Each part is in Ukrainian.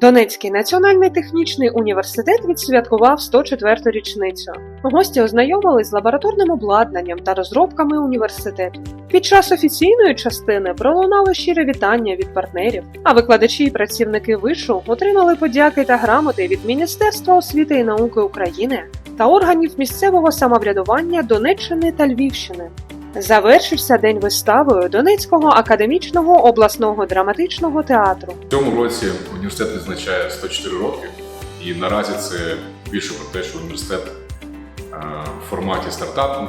Донецький національний технічний університет відсвяткував 104-ту річницю. Гості ознайомились з лабораторним обладнанням та розробками університету. Під час офіційної частини пролунало щире вітання від партнерів, а викладачі і працівники вишу отримали подяки та грамоти від Міністерства освіти і науки України та органів місцевого самоврядування Донеччини та Львівщини. Завершився день виставою Донецького академічного обласного драматичного театру. В цьому році університет відзначає 104 роки, і наразі це більше про те, що університет е, в форматі стартапу,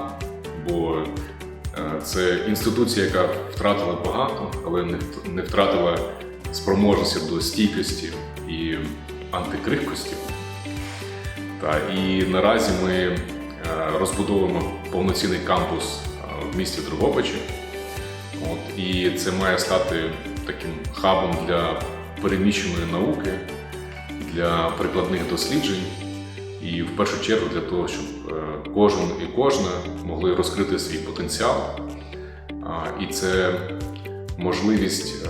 бо е, це інституція, яка втратила багато, але не втратила спроможності до стійкості і антикрихкості. Та, і наразі ми е, розбудовуємо повноцінний кампус в місті Дрогобичі. От, і це має стати таким хабом для переміщеної науки, для прикладних досліджень, і в першу чергу для того, щоб е, кожен і кожна могли розкрити свій потенціал. І це можливість е,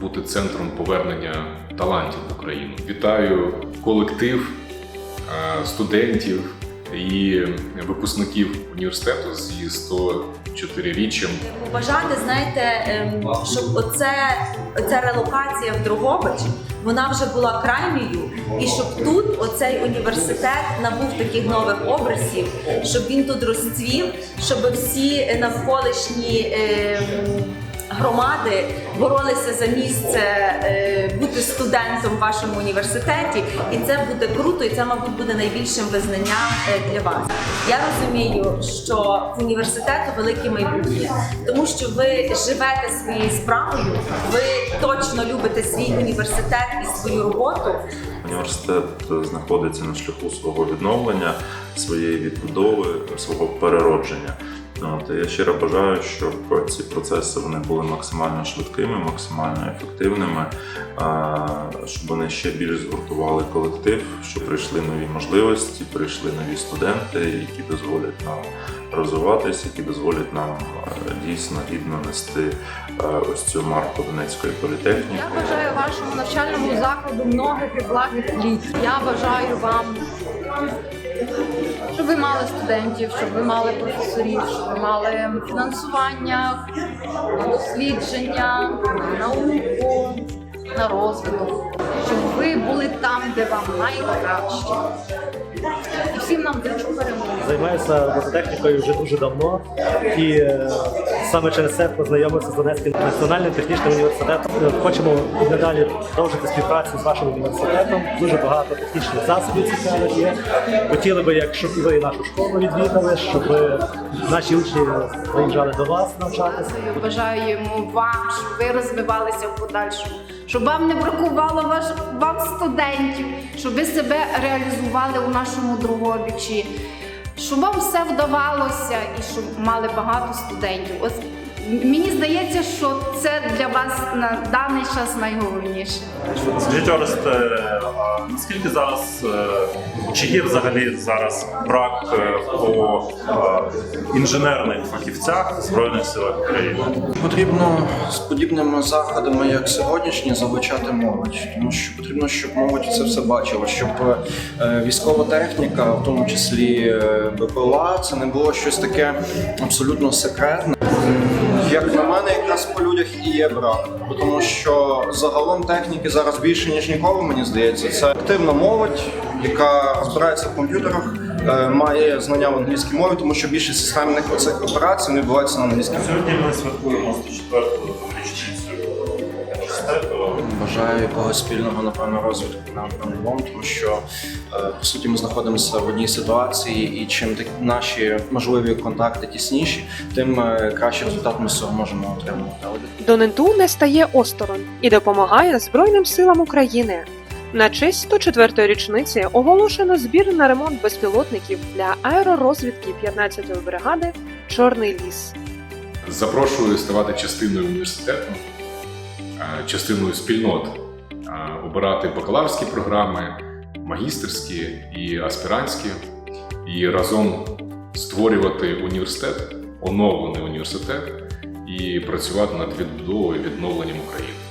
бути центром повернення талантів в Україну. Вітаю колектив е, студентів і випускників університету зі 104-річчям Побажати, знаєте, ем, щоб оце, оця релокація в Дрогобич, вона вже була крайньою, і щоб тут оцей університет набув таких нових образів, щоб він тут розцвів, щоб всі навколишні ем, громади боролися за місце е, бути студентом в вашому університеті, і це буде круто, і це, мабуть, буде найбільшим визнанням е, для вас. Я розумію, що в університету велике майбутнє, тому що ви живете своєю справою, ви точно любите свій університет і свою роботу. Університет знаходиться на шляху свого відновлення, своєї відбудови, свого переродження. От, я щиро бажаю, щоб ці процеси вони були максимально швидкими, максимально ефективними, щоб вони ще більш згуртували колектив, щоб прийшли нові можливості, прийшли нові студенти, які дозволять нам розвиватися, які дозволять нам дійсно гідно нести ось цю марку Донецької політехніки. Я бажаю вашому навчальному закладу многих і благих літ. Я бажаю вам, щоб ви мали студентів, щоб ви мали професорів, щоб ви мали фінансування, дослідження, науку, на розвиток, щоб ви були там, де вам найкраще. І всім нам перемоги. Займаюся робототехнікою вже дуже давно і е, саме через це познайомився з Донецьким національним технічним університетом. Е, Хочемо надалі продовжити співпрацю з вашим університетом. Дуже багато технічних засобів цікавих є. Хотіли би, якщо ви нашу школу відвідали, щоб е, наші учні приїжджали до вас навчатися. Бажаємо вам, щоб ви розвивалися в подальшому, щоб вам не бракувало ваш, вам студентів, щоб ви себе реалізували у нашому Другобичі, щоб вам все вдавалося і щоб мали багато студентів. Ось мені здається, що це для вас на даний час найголовніше. Скажіть, а наскільки зараз е, чи є взагалі зараз брак е, по е, інженерних фахівцях Збройних силах України? Потрібно з подібними заходами, як сьогоднішні, залучати молодь, тому що потрібно, щоб молодь це все бачила, щоб е, військова техніка, в тому числі е, БПЛА, це не було щось таке абсолютно секретне. Як на мене, якраз по людях і є брак, тому що загалом техніки зараз більше ніж ніколи, мені здається. Це активна молодь, яка розбирається в комп'ютерах, е, має знання в англійській мові, тому що більше системних оцих операцій не відбувається на англійській мові. Сьогодні ми святкуємо 104-ту річницю. Бажаю якогось спільного напевно розвитку нам обом, тому що е, по суті ми знаходимося в одній ситуації, і чим наші можливі контакти тісніші, тим е, кращий результат ми з цього можемо отримувати. Доненту не стає осторонь і допомагає Збройним силам України. На честь 104-ї річниці оголошено збір на ремонт безпілотників для аеророзвідки 15-ї бригади Чорний ліс. Запрошую ставати частиною університету, частиною спільнот, е, обирати бакалаврські програми, магістерські і аспірантські, і разом створювати університет, оновлений університет і працювати над відбудовою відновленням України.